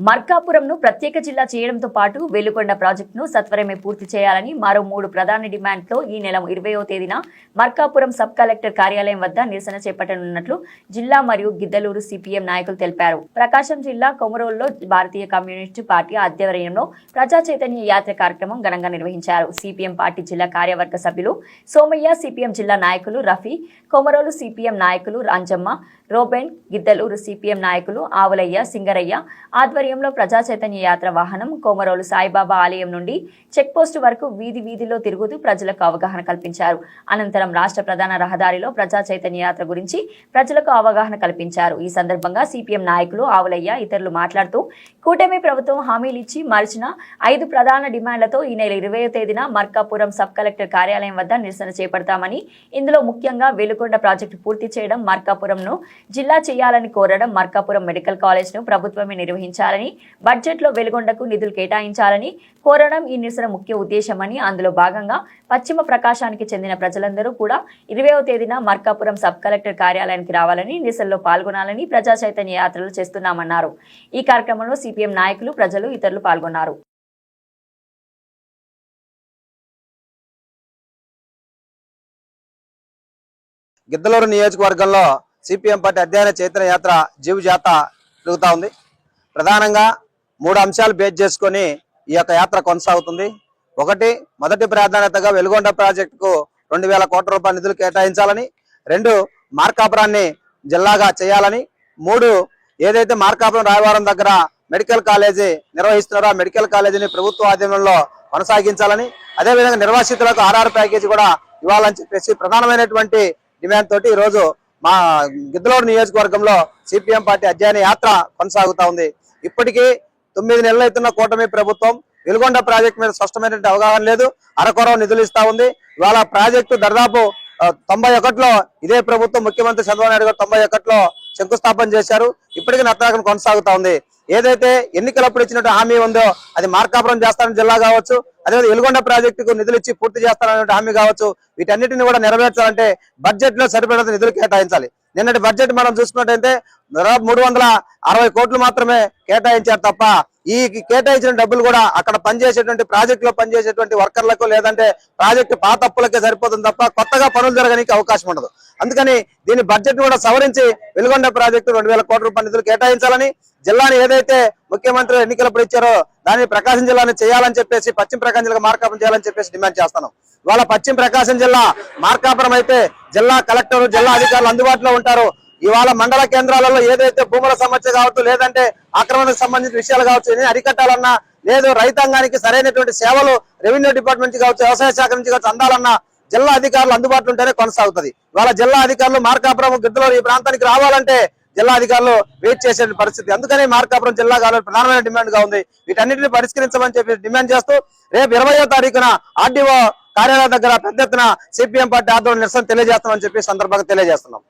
మార్కాపురంను ప్రత్యేక జిల్లా చేయడంతో పాటు వెలుకొండ ప్రాజెక్టును సత్వరమే పూర్తి చేయాలని మరో మూడు ప్రధాన డిమాండ్తో ఈ నెల ఇరవయో తేదీన మర్కాపురం సబ్ కలెక్టర్ కార్యాలయం వద్ద నిరసన చేపట్టనున్నట్లు జిల్లా మరియు గిద్దలూరు సిపిఎం నాయకులు తెలిపారు. ప్రకాశం జిల్లా కొమరోల్లో భారతీయ కమ్యూనిస్టు పార్టీ ఆధ్వర్యంలో ప్రజా చైతన్య యాత్ర కార్యక్రమం ఘనంగా నిర్వహించారు. సిపిఎం పార్టీ జిల్లా కార్యవర్గ సభ్యులు సోమయ్య సిపిఎం జిల్లా నాయకులు రఫీ కొమరోలు సిపిఎం నాయకులు రాంజమ్మ రోబెన్ గిద్దలూరు సిపిఎం నాయకులు ఆవులయ్య సింగరయ్య ఆధ్వర్యంలో ప్రజా చైతన్య యాత్ర వాహనం కోమరోలు సాయిబాబా ఆలయం నుండి చెక్పోస్ట్ వరకు వీధి వీధిలో తిరుగుతూ ప్రజలకు అవగాహన కల్పించారు. అనంతరం రాష్ట్ర ప్రధాన రహదారిలో ప్రజా చైతన్య యాత్ర గురించి ప్రజలకు అవగాహన కల్పించారు. ఈ సందర్భంగా సిపిఎం నాయకులు ఆవులయ్య ఇతరులు మాట్లాడుతూ కూటమి ప్రభుత్వం హామీలు ఇచ్చి ఐదు ప్రధాన డిమాండ్లతో ఈ నెల ఇరవై తేదీన మార్కాపురం సబ్ కలెక్టర్ కార్యాలయం వద్ద నిరసన చేపడతామని ఇందులో ముఖ్యంగా వెలుగొండ ప్రాజెక్టు పూర్తి చేయడం మర్కాపురంను జిల్లా చేయాలని కోరడం మర్కాపురం మెడికల్ కాలేజ్ను ప్రభుత్వమే నిర్వహించాలని బడ్జెట్లో వెలుగొండకు నిధులు కేటాయించాలని కోరడం ఈ నిరసన ముఖ్య ఉద్దేశమని అందులో భాగంగా పశ్చిమ ప్రకాశానికి చెందిన ప్రజలందరూ కూడా ఇరవయో తేదీన మార్కాపురం సబ్ కలెక్టర్ కార్యాలయానికి రావాలని నిరసనలో పాల్గొనాలని ప్రజా చైతన్య యాత్రలు చేస్తున్నామన్నారు. ఈ కార్యక్రమంలో సిపిఎం నాయకులు ప్రజలు ఇతరులు పాల్గొన్నారు. గిద్దలూరు నియోజకవర్గంలో సిపిఎం పార్టీ అధ్యయన చైతన్య యాత్ర జీవజాత జరుగుతూ ఉంది. ప్రధానంగా మూడు అంశాలు బేస్ చేసుకొని ఈ యొక్క యాత్ర కొనసాగుతుంది. ఒకటి మొదటి ప్రాధాన్యతగా వెలుగొండ ప్రాజెక్టుకు రెండు వేల కోట్ల రూపాయల నిధులు కేటాయించాలని. రెండు మార్కాపురాన్ని జిల్లాగా చేయాలని. మూడు ఏదైతే మార్కాపురం రాయవరం దగ్గర మెడికల్ కాలేజీ నిర్వహిస్తున్నారో ఆ మెడికల్ కాలేజీని ప్రభుత్వ ఆధీనంలో కొనసాగించాలని. అదేవిధంగా నిర్వాసితులకు ఆర్ఆర్ ప్యాకేజీ కూడా ఇవ్వాలని చెప్పేసి ప్రధానమైనటువంటి డిమాండ్ తోటి ఈరోజు రోజు మా గిద్దలూరు నియోజకవర్గంలో సిపిఎం పార్టీ అధ్యయన యాత్ర కొనసాగుతా ఉంది. ఇప్పటికీ తొమ్మిది నెలలు అవుతున్న కూటమి ప్రభుత్వం వెలుగొండ ప్రాజెక్టు మీద స్పష్టమైనటువంటి అవగాహన లేదు. అరకొర నిధులు ఇస్తా ఉంది. ఇవాళ ప్రాజెక్టు దాదాపు తొంభై ఒకటిలో ఇదే ప్రభుత్వం ముఖ్యమంత్రి చంద్రబాబు నాయుడు గారు తొంభై ఒకటిలో శంకుస్థాపన చేశారు. ఇప్పటికీ నత్తరాకం కొనసాగుతా ఉంది. ఏదైతే ఎన్నికలప్పుడు ఇచ్చినట్టు హామీ ఉందో అది మార్కాపురం చేస్తానని జిల్లా కావచ్చు అదేవిధంగా ఎలుగొండ ప్రాజెక్టుకు నిధులు ఇచ్చి పూర్తి చేస్తాననే హామీ కావచ్చు వీటన్నిటిని కూడా నెరవేర్చాలంటే బడ్జెట్లో సరిపడినంత నిధులు కేటాయించాలి. నిన్నటి బడ్జెట్ మనం చూసుకున్నట్టయితే దాదాపు మూడు వందల అరవై కోట్లు మాత్రమే కేటాయించారు తప్ప ఈ కేటాయించిన డబ్బులు కూడా అక్కడ పనిచేసేటువంటి ప్రాజెక్ట్లో పనిచేసేటువంటి వర్కర్లకు లేదంటే ప్రాజెక్టు పాత అప్పులకే సరిపోతుంది తప్ప కొత్తగా పనులు జరగడానికి అవకాశం ఉండదు. అందుకని దీని బడ్జెట్ కూడా సవరించి వెలుగొండ ప్రాజెక్టు రెండు వేల కోట్ల రూపాయల నిధులు కేటాయించాలని జిల్లాని ఏదైతే ముఖ్యమంత్రి ఎన్నికలప్పుడు ఇచ్చారో దాన్ని ప్రకాశం జిల్లాని చేయాలని చెప్పేసి పశ్చిమ ప్రకాశం జిల్లా మార్కాపురం చేయాలని చెప్పేసి డిమాండ్ చేస్తాను ఇవాళ పశ్చిమ ప్రకాశం జిల్లా మార్కాపురం అయితే జిల్లా కలెక్టర్ జిల్లా అధికారులు అందుబాటులో ఉంటారు. ఇవాళ మండల కేంద్రాలలో ఏదైతే భూముల సమస్య కావచ్చు లేదంటే ఆక్రమణకు సంబంధించిన విషయాలు కావచ్చు ఇవన్నీ అరికట్టాలన్నా లేదు రైతాంగానికి సరైనటువంటి సేవలు రెవెన్యూ డిపార్ట్మెంట్ నుంచి కావచ్చు వ్యవసాయ శాఖ నుంచి కావచ్చు అందాలన్నా జిల్లా అధికారులు అందుబాటులో ఉంటేనే కొనసాగుతుంది. ఇవాళ జిల్లా అధికారులు మార్కాపురం గిద్దలో ఈ ప్రాంతానికి రావాలంటే జిల్లా అధికారులు వెయిట్ చేసే పరిస్థితి. అందుకనే మార్కాపురం జిల్లా కావాలని ప్రధానమైన డిమాండ్గా ఉంది. వీటన్నిటిని పరిష్కరించమని చెప్పి డిమాండ్ చేస్తూ రేపు ఇరవయో తారీఖున ఆర్డీఓ కార్యాలయం దగ్గర పెద్ద ఎత్తున సిపిఎం పార్టీ ఆధ్వర్యంలో నిరసన తెలియజేస్తామని చెప్పి సందర్భంగా తెలియజేస్తున్నాం.